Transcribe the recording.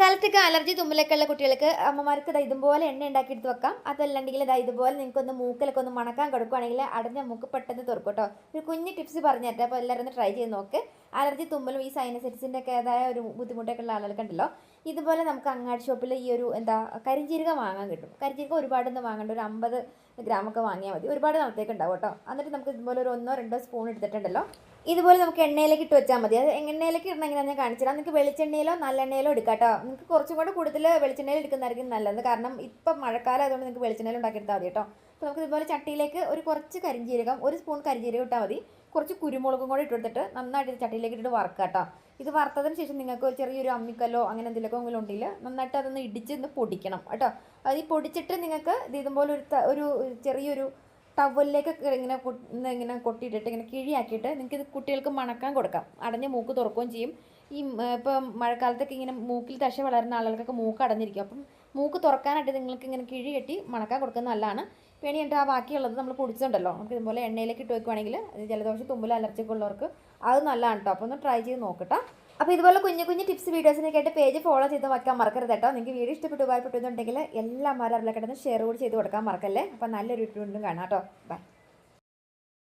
മഴക്കാലത്തൊക്കെ അലർജി തുമ്മലൊക്കെ ഉള്ള കുട്ടികൾക്ക് അമ്മമാർക്ക് ദാ ഇതുപോലെ എണ്ണ ഉണ്ടാക്കിയെടുത്ത് വെക്കാം. അതല്ലെങ്കിൽ ദാ ഇതുപോലെ നിങ്ങൾക്കൊന്ന് മൂക്കിലൊക്കെ ഒന്ന് മണക്കാൻ കൊടുക്കുകയാണെങ്കിൽ അടഞ്ഞ മൂക്ക് പെട്ടെന്ന് തുറക്കും കേട്ടോ. ഒരു കുഞ്ഞ് ടിപ്സ് പറഞ്ഞു തരാം അപ്പോൾ എല്ലാവരും ഒന്ന് ട്രൈ ചെയ്ത് നോക്ക്. അലർജി തുമ്മലും ഈ സൈനസൈറ്റിസിന്റെ ഒക്കെ ഏതായ ഒരു ബുദ്ധിമുട്ടൊക്കെ ഉള്ള ഉണ്ടല്ലോ ഇതുപോലെ നമുക്ക് അങ്ങാടി ഷോപ്പിൽ ഈ ഒരു എന്താ കരിഞ്ചീരക വാങ്ങാൻ കിട്ടും. കരിഞ്ചീരക ഒരുപാടൊന്നും വാങ്ങേണ്ട ഒരു അമ്പത് ഗ്രാമൊക്കെ വാങ്ങിയാൽ മതി. ഒരുപാട് നാളത്തേക്ക് ഉണ്ടാവും കേട്ടോ. എന്നിട്ട് നമുക്ക് ഇതുപോലെ ഒരു ഒന്നോ രണ്ടോ സ്പൂൺ എടുത്തിട്ടുണ്ടല്ലോ. ഇതുപോലെ നമുക്ക് എണ്ണയിലേക്ക് ഇട്ട് വെച്ചാൽ മതി. അത് എണ്ണയിലേക്ക് ഇടണം എങ്ങനെയാണെന്ന് ഞാൻ കാണിച്ചു തരാം നിങ്ങൾക്ക് വെളിച്ചെണ്ണയിലോ നല്ലെണ്ണയിലോ എടുക്കാം കേട്ടോ നിങ്ങൾക്ക് കുറച്ചും കൂടെ കൂടുതൽ വെളിച്ചെണ്ണയിൽ എടുക്കുന്നതായിരിക്കും നല്ലത്. കാരണം ഇപ്പം മഴക്കാലം ആയതുകൊണ്ട് നിങ്ങൾക്ക് വെളിച്ചെണ്ണയിൽ ഉണ്ടാക്കിയെടുത്താൽ മതി കേട്ടോ. അപ്പോൾ നമുക്ക് ഇതുപോലെ ചട്ടിയിലേക്ക് ഒരു കുറച്ച് കരിഞ്ചീരകം ഒരു സ്പൂൺ കരിഞ്ചീരകം ഇട്ടാൽ മതി. കുറച്ച് കുരുമുളകും കൂടെ ഇട്ടെടുത്തിട്ട് നന്നായിട്ട് ചട്ടിയിലേക്ക് ഇട്ടിട്ട് വറുക്കുക കേട്ടോ. ഇത് വറുത്തതിന് ശേഷം നിങ്ങൾക്ക് ചെറിയൊരു അമ്മിക്കല്ലോ അങ്ങനെ എന്തെങ്കിലുമൊക്കെ എങ്കിലും ഉണ്ടെങ്കിൽ നന്നായിട്ട് അതൊന്ന് ഇടിച്ച് പൊടിക്കണം കേട്ടോ. അത് ഈ പൊടിച്ചിട്ട് നിങ്ങൾക്ക് ഇത് ഇതുപോലെ ഒരു ഒരു ചെറിയൊരു ടവലിലേക്ക് ഇങ്ങനെ ഇങ്ങനെ കൊട്ടിയിട്ടിട്ട് ഇങ്ങനെ കിഴിയാക്കിയിട്ട് നിങ്ങൾക്ക് ഇത് കുട്ടികൾക്ക് മണക്കാൻ കൊടുക്കാം. അടഞ്ഞ മൂക്ക് തുറക്കുകയും ചെയ്യും. ഈ ഇപ്പം മഴക്കാലത്തൊക്കെ ഇങ്ങനെ മൂക്കിൽ തശ വളരുന്ന ആളുകൾക്കൊക്കെ മൂക്ക് അടഞ്ഞിരിക്കും. അപ്പം മൂക്ക് തുറക്കാനായിട്ട് നിങ്ങൾക്ക് ഇങ്ങനെ കിഴി കെട്ടി മണക്കാൻ കൊടുക്കുന്നത് നല്ലതാണ്. വേണിയിട്ട് ആ ബാക്കിയുള്ളത് നമ്മൾ പൊടിച്ചിട്ടുണ്ടല്ലോ. നമുക്ക് ഇതുപോലെ എണ്ണയിലേക്ക് ഇട്ട് വെക്കുവാണെങ്കിൽ ജലദോഷം തുമ്മൽ അലർജിയൊക്കെ ഉള്ളവർക്ക് അത് നല്ലതാണ് കേട്ടോ അപ്പോൾ ഒന്ന് ട്രൈ ചെയ്ത് നോക്കട്ടോ. അപ്പോൾ ഇതുപോലെ കുഞ്ഞു കുഞ്ഞു ടിപ്സ് വീഡിയോസിനൊക്കെ ആയിട്ട് പേജ് ഫോളോ ചെയ്ത് വയ്ക്കാൻ മറക്കരുത് കേട്ടോ നിങ്ങൾക്ക് വീഡിയോ ഇഷ്ടപ്പെട്ട് ഉപകാരപ്പെട്ടുണ്ടെങ്കിൽ എല്ലാ മാരും ഷെയർ കൂടി ചെയ്ത് കൊടുക്കാൻ മറക്കല്ലേ? അപ്പോൾ നല്ലൊരു വീട്ടിലും കാണാം കേട്ടോ ബൈ